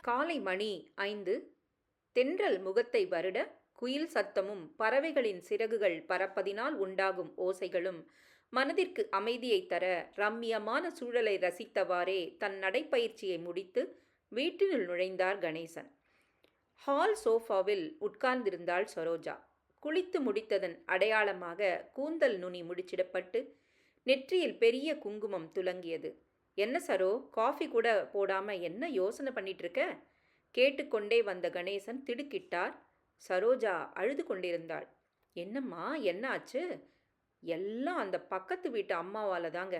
காலை மணி ஐந்து. தென்றல் முகத்தை வருட குயில் சத்தமும் பறவைகளின் சிறகுகள் பறப்பதினால் உண்டாகும் ஓசைகளும் மனதிற்கு அமைதியை தர ரம்மியமான சூழலை ரசித்தவாறே தன் நடைப்பயிற்சியை முடித்து வீட்டினுள் நுழைந்தார் கணேசன். ஹால் சோஃபாவில் உட்கார்ந்திருந்தாள் சரோஜா. குளித்து முடித்ததன் அடையாளமாக கூந்தல் நுனி முடிச்சிடப்பட்டு நெற்றியில் பெரிய குங்குமம் துலங்கியது. என்ன சரோ காஃபி கூட போடாம என்ன யோசனை பண்ணிட்டு இருக்க கேட்டுக்கொண்டே வந்த கணேசன் திடுக்கிட்டார். சரோஜா அழுது கொண்டிருந்தாள். என்னம்மா என்ன ஆச்சு? எல்லாம் அந்த பக்கத்து வீட்டு அம்மாவால் தாங்க.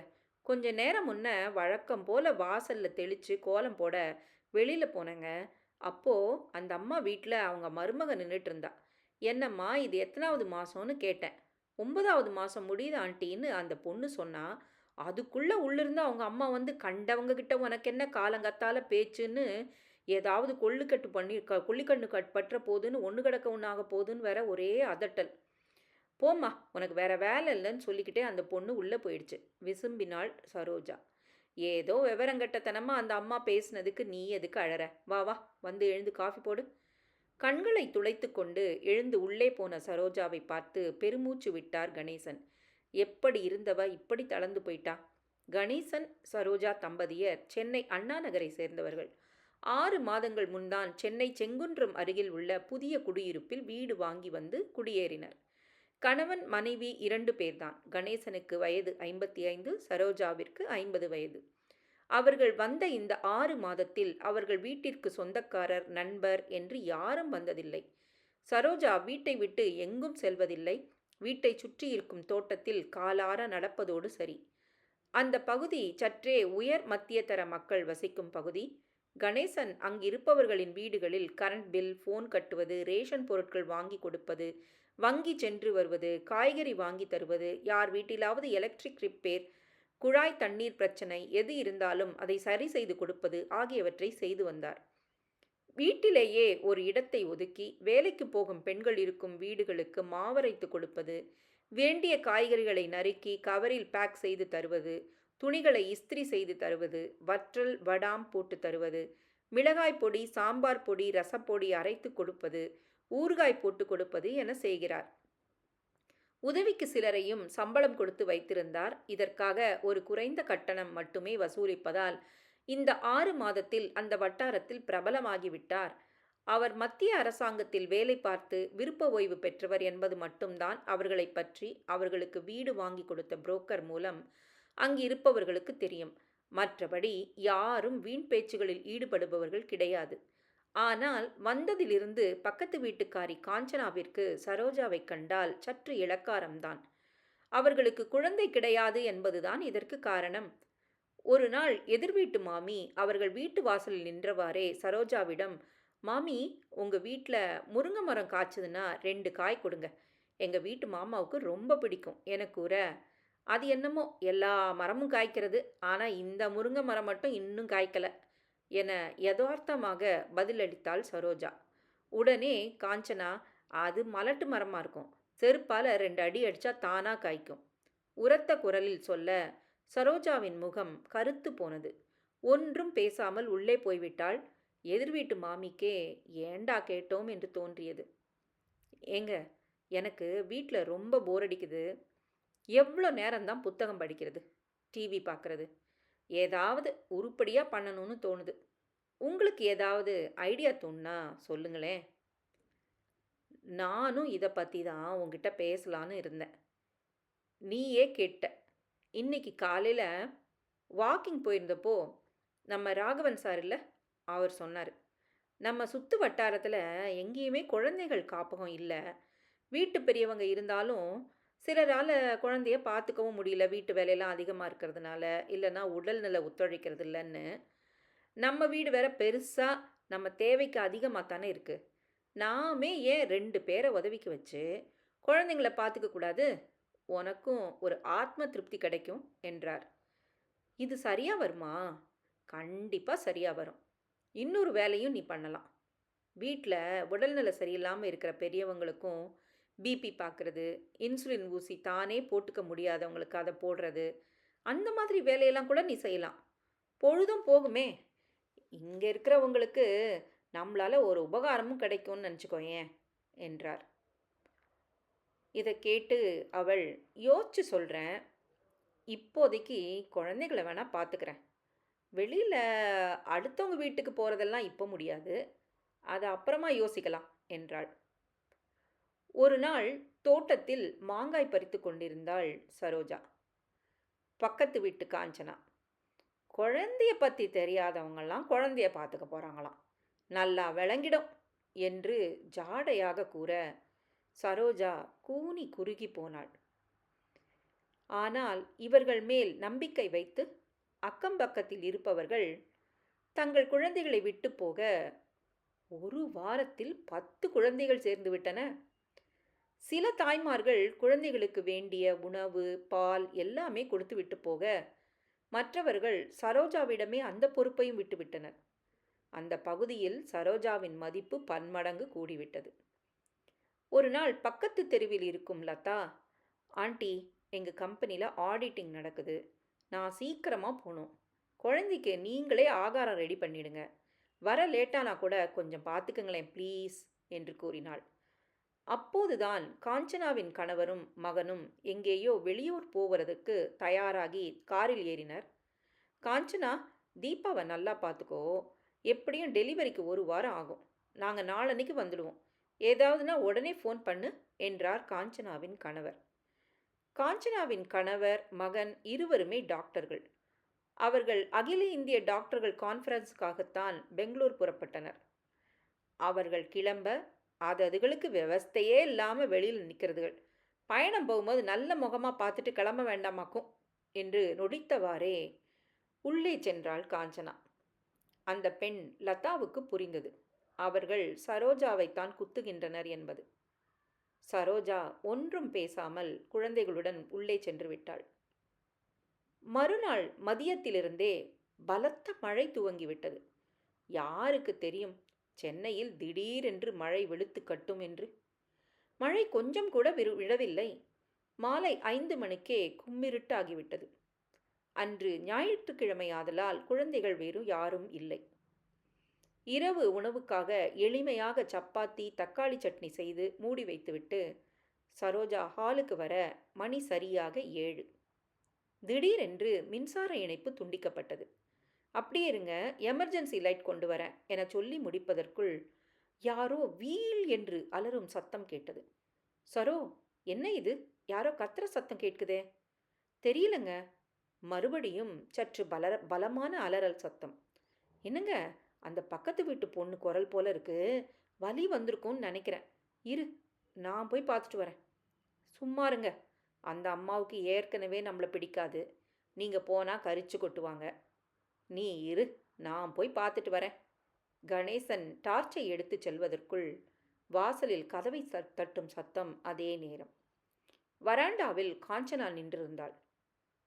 கொஞ்ச நேரம் முன்ன வழக்கம் போல வாசல்ல தெளிச்சு கோலம் போட வெளியில் போனேங்க. அப்போது அந்த அம்மா வீட்டில் அவங்க மருமக நின்றுட்டு இருந்தா. என்னம்மா இது எத்தனாவது மாதம்னு கேட்டேன். ஒன்பதாவது மாதம் முடியுது ஆண்டின்னு அந்த பொண்ணு சொன்னால் அதுக்குள்ளே உள்ளிருந்து அவங்க அம்மா வந்து கண்டவங்க கிட்ட உனக்கு என்ன காலங்கத்தால் பேச்சுன்னு ஏதாவது கொள்ளுக்கட்டு பண்ணி க கொள்ளிக்கண்ணு கட் பற்ற போகுதுன்னு ஒன்று கிடக்க ஒன்றாக போதுன்னு வேற ஒரே அதட்டல். போம்மா உனக்கு வேற வேலை இல்லைன்னு சொல்லிக்கிட்டே அந்த பொண்ணு உள்ளே போயிடுச்சு. விசும்பினாள் சரோஜா. ஏதோ விவரங்கட்டத்தனமாக அந்த அம்மா பேசுனதுக்கு நீ எதுக்கு அழற? வா வா வந்து எழுந்து காஃபி போடு. கண்களை துளைத்து கொண்டு எழுந்து உள்ளே போன சரோஜாவை பார்த்து பெருமூச்சு விட்டார் கணேசன். எப்படி இருந்தவ? இப்படி தளர்ந்து போயிட்டா? கணேசன் சரோஜா தம்பதியர் சென்னை அண்ணா நகரை சேர்ந்தவர்கள். ஆறு மாதங்கள் முன்தான் சென்னை செங்குன்றம் அருகில் உள்ள புதிய குடியிருப்பில் வீடு வாங்கி வந்து குடியேறினர். கணவன் மனைவி இரண்டு பேர்தான். கணேசனுக்கு வயது ஐம்பத்தி ஐந்து சரோஜாவிற்கு ஐம்பது வயது. அவர்கள் வந்த இந்த ஆறு மாதத்தில் அவர்கள் வீட்டிற்கு சொந்தக்காரர் நண்பர் என்று யாரும் வந்ததில்லை. சரோஜா வீட்டை விட்டு எங்கும் செல்வதில்லை. வீட்டை சுற்றி இருக்கும் தோட்டத்தில் காலார நடப்பதோடு சரி. அந்த பகுதி சற்றே உயர் மத்தியதர மக்கள் வசிக்கும் பகுதி. கணேசன் அங்கிருப்பவர்களின் வீடுகளில் கரண்ட் பில் ஃபோன் கட்டுவது ரேஷன் பொருட்கள் வாங்கி கொடுப்பது வங்கி சென்று வருவது காய்கறி வாங்கி தருவது யார் வீட்டிலாவது எலக்ட்ரிக் ரிப்பேர் குழாய் தண்ணீர் பிரச்சனை எது இருந்தாலும் அதை சரி செய்து கொடுப்பது ஆகியவற்றை செய்து வந்தார். வீட்டிலேயே ஒரு இடத்தை ஒதுக்கி வேலைக்கு போகும் பெண்கள் இருக்கும் வீடுகளுக்கு மாவரைத்து கொடுப்பது வேண்டிய காய்கறிகளை நறுக்கி கவரில் பேக் செய்து தருவது துணிகளை இஸ்திரி செய்து தருவது வற்றல் வடாம் போட்டு தருவது மிளகாய் பொடி சாம்பார் பொடி ரசப்பொடி அரைத்து கொடுப்பது ஊறுகாய் போட்டு கொடுப்பது என செய்கிறார். உதவிக்கு சிலரையும் சம்பளம் கொடுத்து வைத்திருந்தார். இதற்காக ஒரு குறைந்த கட்டணம் மட்டுமே வசூலிப்பதால் இந்த ஆறு மாதத்தில் அந்த வட்டாரத்தில் பிரபலமாகிவிட்டார். அவர் மத்திய அரசாங்கத்தில் வேலை பார்த்து விருப்ப ஓய்வு பெற்றவர் என்பது மட்டும்தான் அவர்களை பற்றி அவர்களுக்கு வீடு வாங்கி கொடுத்த புரோக்கர் மூலம் அங்கு இருப்பவர்களுக்கு தெரியும். மற்றபடி யாரும் வீண் பேச்சுகளில் ஈடுபடுபவர்கள் கிடையாது. ஆனால் வந்ததிலிருந்து பக்கத்து வீட்டுக்காரி காஞ்சனாவிற்கு சரோஜாவை கண்டால் சற்று இளக்காரம்தான். அவர்களுக்கு குழந்தை கிடையாது என்பதுதான் இதற்கு காரணம். ஒரு நாள் எதிர் வீட்டு மாமி அவர்கள் வீட்டு வாசலில் நின்றவாறே சரோஜாவிடம் மாமி உங்கள் வீட்டில் முருங்கை மரம் காய்ச்சதுன்னா ரெண்டு காய் கொடுங்க. எங்கள் வீட்டு மாமாவுக்கு ரொம்ப பிடிக்கும் என கூற அது என்னமோ எல்லா மரமும் காய்க்கிறது. ஆனால் இந்த முருங்கை மரம் மட்டும் இன்னும் காய்க்கலை. என யதார்த்தமாக பதிலளித்தாள் சரோஜா. உடனே காஞ்சனா அது மலட்டு மரமாக இருக்கும். செருப்பால் ரெண்டு அடி அடித்தா தானாக காய்க்கும் உரத்த குரலில் சொல்ல சரோஜாவின் முகம் கருத்து போனது. ஒன்றும் பேசாமல் உள்ளே போய்விட்டாள். எதிர் வீட்டு மாமிக்கே ஏண்டா கேட்டோம்? என்று தோன்றியது. ஏங்க எனக்கு வீட்டில் ரொம்ப போர் அடிக்குது. எவ்வளோ நேரம்தான் புத்தகம் படிக்கிறது டிவி பார்க்குறது ஏதாவது உருப்படியாக பண்ணணும்னு தோணுது. உங்களுக்கு ஏதாவது ஐடியா தோணுனா சொல்லுங்களேன். நானும் இதை பற்றி தான் உங்ககிட்ட பேசலான்னு இருந்தேன். நீயே கேட்ட. இன்னைக்கு காலையில் வாக்கிங் போயிருந்தப்போ நம்ம ராகவன் சார் இல்லை அவர் சொன்னார். நம்ம சுற்று வட்டாரத்தில் எங்கேயுமே குழந்தைகள் காப்பகம் இல்லை. வீட்டு பெரியவங்க இருந்தாலும் சிலரால் குழந்தைய பார்த்துக்கவும் முடியல வீட்டு வேலையெல்லாம் அதிகமாக இருக்கிறதுனால. இல்லைன்னா உடல்நிலை ஒத்துழைக்கிறது இல்லைன்னு. நம்ம வீடு வேற பெருசாக நம்ம தேவைக்கு அதிகமாக தானே இருக்குது நாமே ஏன் ரெண்டு பேரை உதவிக்கு வச்சு குழந்தைங்கள பார்த்துக்க கூடாது? உனக்கும் ஒரு ஆத்ம திருப்தி கிடைக்கும் என்றார். இது சரியாக வருமா? கண்டிப்பாக சரியாக வரும். இன்னொரு வேலையும் நீ பண்ணலாம். வீட்டில் உடல்நிலை சரியில்லாமல் இருக்கிற பெரியவங்களுக்கும் பிபி பார்க்குறது இன்சுலின் ஊசி தானே போட்டுக்க முடியாதவங்களுக்கு அதை போடுறது அந்த மாதிரி வேலையெல்லாம் கூட நீ செய்யலாம். பொழுதும் போகுமே. இங்கே இருக்கிறவங்களுக்கு நம்மளால் ஒரு உபகாரமும் கிடைக்கும்னு நினச்சிக்கோயேன் என்றார். இதை கேட்டு அவள் யோசிச்சு சொல்கிறேன் இப்போதைக்கு குழந்தைகளை வேணால் பார்த்துக்கிறேன் வெளியில் அடுத்தவங்க வீட்டுக்கு போகிறதெல்லாம் இப்போ முடியாது அதை அப்புறமா யோசிக்கலாம் என்றாள். ஒரு நாள் தோட்டத்தில் மாங்காய் பறித்து கொண்டிருந்தாள் சரோஜா. பக்கத்து வீட்டு காஞ்சனா. குழந்தைய பற்றி தெரியாதவங்கெல்லாம் குழந்தைய பார்த்துக்க போகிறாங்களாம் நல்லா விளங்கிடும் என்று ஜாடையாக கூற சரோஜா கூனி குறுகி போனாள். ஆனால் இவர்கள் மேல் நம்பிக்கை வைத்து அக்கம் பக்கத்தில் இருப்பவர்கள் தங்கள் குழந்தைகளை விட்டு போக ஒரு வாரத்தில் பத்து குழந்தைகள் சேர்ந்து விட்டன. சில தாய்மார்கள் குழந்தைகளுக்கு வேண்டிய உணவு பால் எல்லாமே கொடுத்து விட்டு போக மற்றவர்கள் சரோஜாவிடமே அந்த பொறுப்பையும் விட்டுவிட்டனர் அந்த பகுதியில் சரோஜாவின் மதிப்பு பன்மடங்கு கூடிவிட்டது. ஒரு நாள் பக்கத்து தெருவில் இருக்கும் லதா ஆண்டி எங்கள் கம்பெனியில் ஆடிட்டிங் நடக்குது. நான் சீக்கிரமாக போகணும் குழந்தைக்கு நீங்களே ஆகாரம் ரெடி பண்ணிடுங்க. வர லேட்டானா கூட கொஞ்சம் பார்த்துக்குங்களேன் ப்ளீஸ் என்று கூறினாள். அப்போதுதான் காஞ்சனாவின் கணவரும் மகனும் எங்கேயோ வெளியூர் போவதற்கு தயாராகி காரில் ஏறினர். காஞ்சனா தீபாவை நல்லா பார்த்துக்கோ. எப்படியும் டெலிவரிக்கு ஒரு வாரம் ஆகும். நாங்கள் நாளன்னைக்கு வந்துடுவோம். ஏதாவதுனா உடனே ஃபோன் பண்ணு என்றார் காஞ்சனாவின் கணவர். காஞ்சனாவின் கணவர் மகன் இருவருமே டாக்டர்கள். அவர்கள் அகில இந்திய டாக்டர்கள் கான்ஃபரன்ஸுக்காகத்தான் பெங்களூர் புறப்பட்டனர். அவர்கள் கிளம்ப அது அதுகளுக்கு விவஸ்தையே இல்லாமல் வெளியில் நிற்கிறதுகள். பயணம் போகும்போது நல்ல முகமாக பார்த்துட்டு கிளம்ப வேண்டாமாக்கும்? என்று நொடித்தவாறே உள்ளே சென்றாள் காஞ்சனா. அந்த பெண் லதாவுக்கு புரிந்தது. அவர்கள் சரோஜாவைத்தான் குத்துகின்றனர் என்பது. சரோஜா ஒன்றும் பேசாமல் குழந்தைகளுடன் உள்ளே சென்று விட்டாள். மறுநாள் மதியத்திலிருந்தே பலத்த மழை துவங்கிவிட்டது. யாருக்கு தெரியும்? சென்னையில் திடீரென்று மழை வெளுத்து கட்டும் என்று. மழை கொஞ்சம் கூட விரு விழவில்லை. மாலை ஐந்து மணிக்கே கும்மிருட்டாகிவிட்டது. அன்று ஞாயிற்றுக்கிழமை ஆதலால் குழந்தைகள் வேறு யாரும் இல்லை. இரவு உணவுக்காக எளிமையாக சப்பாத்தி தக்காளி சட்னி செய்து மூடி வைத்துவிட்டு சரோஜா ஹாலுக்கு வர மணி சரியாக ஏழு. திடீரென்று மின்சார இணைப்பு துண்டிக்கப்பட்டது. அப்படியே இருங்க எமர்ஜென்சி லைட் கொண்டு வரேன் என சொல்லி முடிப்பதற்குள் யாரோ வீல் என்று அலறும் சத்தம் கேட்டது. சரோ என்ன இது? யாரோ கத்துற சத்தம் கேட்குதே? தெரியலங்க. மறுபடியும் சற்று பலர பலமான அலறல் சத்தம். என்னங்க அந்த பக்கத்து வீட்டு பொண்ணு குரல் போல இருக்கு. வலி வந்திருக்கும்னு நினைக்கிறேன். இரு நான் போய் பார்த்துட்டு வரேன். சும்மா இருங்க. அந்த அம்மாவுக்கு ஏற்கனவே நம்மளை பிடிக்காது. நீங்கள் போனால் கரிச்சு கொட்டுவாங்க. நீ இரு நான் போய் பார்த்துட்டு வரேன். கணேசன் டார்ச்சை எடுத்து செல்வதற்குள் வாசலில் கதவை தட்டும் சத்தம் அதே நேரம். வராண்டாவில் காஞ்சனா நின்றிருந்தாள்.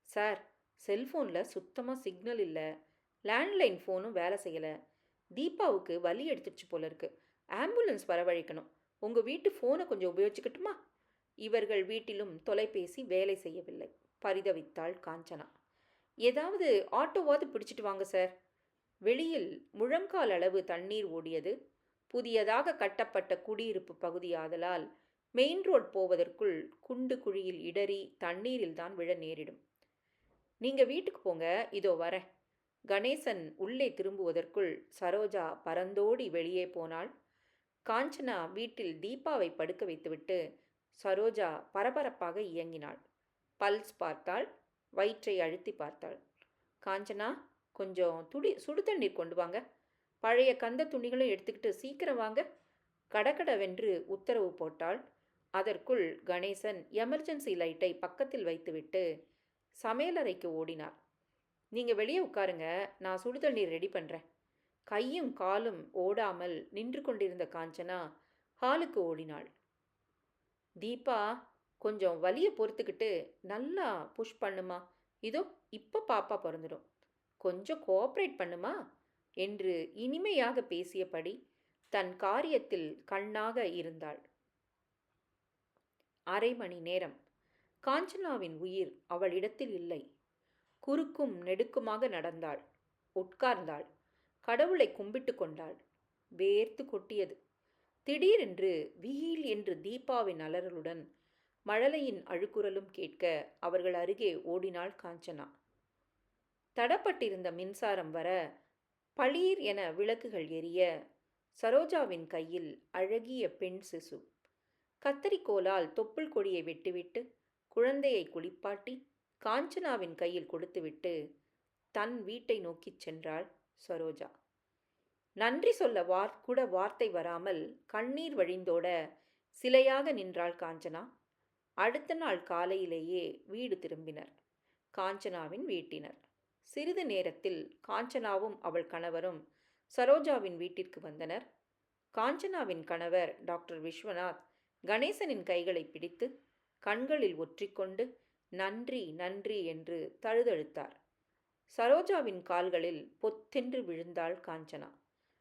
சார் செல்ஃபோனில் சுத்தமாக சிக்னல் இல்லை. லேண்ட்லைன் ஃபோனும் வேலை செய்யலை. தீபாவுக்கு வலி எடுத்துடுச்சு போல இருக்கு. ஆம்புலன்ஸ் வரவழைக்கணும். உங்கள் வீட்டு ஃபோனை கொஞ்சம் உபயோகிச்சுக்கட்டுமா? இவர்கள் வீட்டிலும் தொலைபேசி வேலை செய்யவில்லை. பரிதவித்தாள் காஞ்சனா. ஏதாவது ஆட்டோவாவது பிடிச்சிட்டு வாங்க சார். வெளியில் முழங்கால் அளவு தண்ணீர் ஓடியது. புதியதாக கட்டப்பட்ட குடியிருப்பு பகுதியாதலால் மெயின் ரோட் போவதற்குள் குண்டு குழியில் இடறி தண்ணீரில் தான் விழ நேரிடும். நீங்க வீட்டுக்கு போங்க இதோ வரேன். கணேசன் உள்ளே திரும்புவதற்குள் சரோஜா பறந்தோடி வெளியே போனாள். காஞ்சனா வீட்டில் தீபாவை படுக்க வைத்துவிட்டு சரோஜா பரபரப்பாக இயங்கினாள். பல்ஸ் பார்த்தாள். வயிற்றை அழுத்தி பார்த்தாள். காஞ்சனா கொஞ்சம் துடி சுடு தண்ணீர் கொண்டு வாங்க. பழைய கந்த துணிகளும் எடுத்துக்கிட்டு சீக்கிரம் வாங்க. கடகடவென்று உத்தரவு போட்டாள். அதற்குள் கணேசன் எமர்ஜென்சி லைட்டை பக்கத்தில் வைத்துவிட்டு சமையலறைக்கு ஓடினார். நீங்கள் வெளியே உட்காருங்க. நான் சுடு தண்ணீர் ரெடி பண்ணுறேன் கையும் காலும் ஓடாமல் நின்று கொண்டிருந்த காஞ்சனா ஹாலுக்கு ஓடினாள். தீபா கொஞ்சம் வலியை பொறுத்துக்கிட்டு நல்லா புஷ் பண்ணுமா? இதோ இப்போ பாப்பா பிறந்துடும். கொஞ்சம் கோஆப்ரேட் பண்ணுமா? என்று இனிமையாக பேசியபடி தன் காரியத்தில் கண்ணாக இருந்தாள். அரை மணி நேரம். காஞ்சனாவின் உயிர் அவளிடத்தில் இல்லை. குறுக்கும் நெடுக்குமாக நடந்தாள். உட்கார்ந்தாள். கடவுளை கும்பிட்டு கொண்டாள். வேர்த்து கொட்டியது. திடீரென்று வீல் என்று தீபாவின் அலறலுடன் மழலையின் அழுக்குரலும் கேட்க அவர்கள் அருகே ஓடினாள் காஞ்சனா. தடப்பட்டிருந்த மின்சாரம் வர பளீர் என விளக்குகள் எரிய சரோஜாவின் கையில் அழகிய பெண் சிசு. கத்தரிக்கோலால் தொப்புள் கொடியை வெட்டிவிட்டு குழந்தையை குளிப்பாட்டி காஞ்சனாவின் கையில் கொடுத்துவிட்டு தன் வீட்டை நோக்கிச் சென்றாள் சரோஜா. நன்றி சொல்ல வார் கூட வார்த்தை வராமல் கண்ணீர் வழிந்தோட சிலையாக நின்றாள் காஞ்சனா. அடுத்த நாள் காலையிலேயே வீடு திரும்பினர். காஞ்சனாவின் வீட்டினர். சிறிது நேரத்தில் காஞ்சனாவும் அவள் கணவரும் சரோஜாவின் வீட்டிற்கு வந்தனர். காஞ்சனாவின் கணவர் டாக்டர் விஸ்வநாத் கணேசனின் கைகளை பிடித்து கண்களில் ஒற்றிக்கொண்டு நன்றி நன்றி என்று தழுதழுத்தார். சரோஜாவின் கால்களில் பொத்தென்று விழுந்தாள் காஞ்சனா.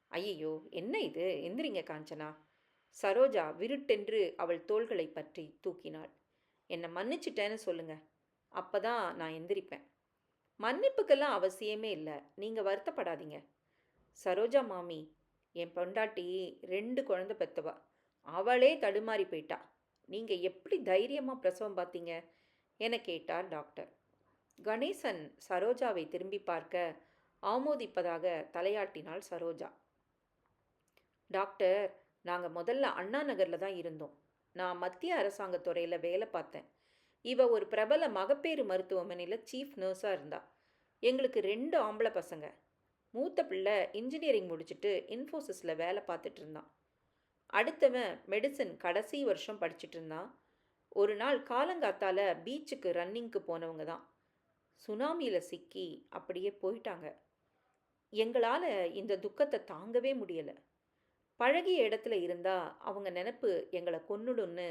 ஐயையோ என்ன இது? எந்திரிங்க காஞ்சனா. சரோஜா விருட்டென்று அவள் தோள்களை பற்றி தூக்கினாள். என்னை மன்னிச்சிட்டேன்னு சொல்லுங்கள் அப்போ தான் நான் எந்திரிப்பேன். மன்னிப்புக்கெல்லாம் அவசியமே இல்லை. நீங்கள் வருத்தப்படாதீங்க. சரோஜா மாமி என் பொண்டாட்டி ரெண்டு குழந்தை பெத்தவா. அவளே தடுமாறி போயிட்டா. நீங்கள் எப்படி தைரியமாக பிரசவம் பார்த்தீங்க என கேட்டார் டாக்டர். கணேசன் சரோஜாவை திரும்பி பார்க்க ஆமோதிப்பதாக தலையாட்டினாள் சரோஜா. டாக்டர் நாங்கள் முதல்ல அண்ணா நகரில் தான் இருந்தோம். நான் மத்திய அரசாங்கத்துறையில் வேலை பார்த்தேன். இவ ஒரு பிரபல மகப்பேறு மருத்துவமனையில் சீஃப் நர்ஸாக இருந்தா. எங்களுக்கு ரெண்டு ஆம்பளை பசங்க. மூத்த பிள்ளை இன்ஜினியரிங் முடிச்சுட்டு இன்ஃபோசிஸில் வேலை பார்த்துட்டு இருந்தான் அடுத்தவன் மெடிசன் கடைசி வருஷம் படிச்சுட்டு இருந்தான் ஒரு நாள் காலங்காத்தால் பீச்சுக்கு ரன்னிங்க்கு போனவங்க தான். சுனாமியில் சிக்கி அப்படியே போயிட்டாங்க. எங்களால் இந்த துக்கத்தை தாங்கவே முடியலை. பழகிய இடத்துல இருந்தால் அவங்க நினப்பு எங்களை கொன்னுடும்னு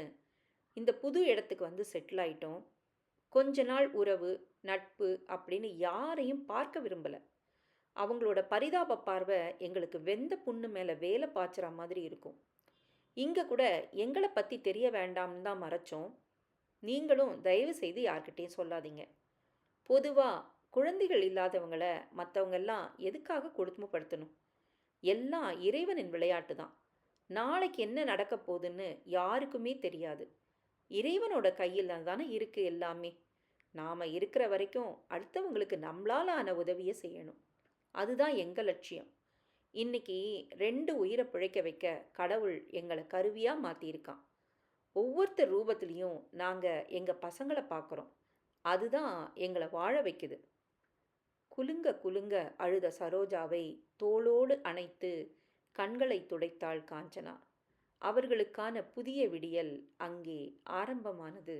இந்த புது இடத்துக்கு வந்து செட்டில் ஆயிட்டோம். கொஞ்ச நாள் உறவு நட்பு அப்படின்னு யாரையும் பார்க்க விரும்பலை. அவங்களோட பரிதாப பார்வை எங்களுக்கு வெந்த புண்ணு மேலே வேலை பாய்ச்சுற மாதிரி இருக்கும். இங்கே கூட எங்களை பற்றி தெரிய வேண்டாம்னு தான் மறைச்சோம். நீங்களும் தயவு செய்து யார்கிட்டையும் சொல்லாதீங்க. பொதுவாக குழந்தைகள் இல்லாதவங்கள மற்றவங்கெல்லாம் எதுக்காக கொடுத்துமப்படுத்தணும் எல்லாம் இறைவனின் விளையாட்டு தான். நாளைக்கு என்ன நடக்க போகுதுன்னு யாருக்குமே தெரியாது. இறைவனோட கையில் தானே இருக்குது எல்லாமே. நாம் இருக்கிற வரைக்கும் அடுத்தவங்களுக்கு நம்மளால் ஆன உதவியை செய்யணும். அதுதான் எங்கள் லட்சியம். இன்னைக்கு ரெண்டு உயிரை பிழைக்க வைக்க கடவுள் எங்களை கருவியாக மாற்றியிருக்கான் ஒவ்வொருத்தர் ரூபத்துலேயும் நாங்கள் எங்கள் பசங்களை பார்க்குறோம் அதுதான் எங்களை வாழ வைக்குது. குலுங்க குலுங்க அழுத சரோஜாவை தோளோடு அணைத்து கண்களை துடைத்தாள் காஞ்சனா. அவர்களுக்கான புதிய விடியல் அங்கே ஆரம்பமானது.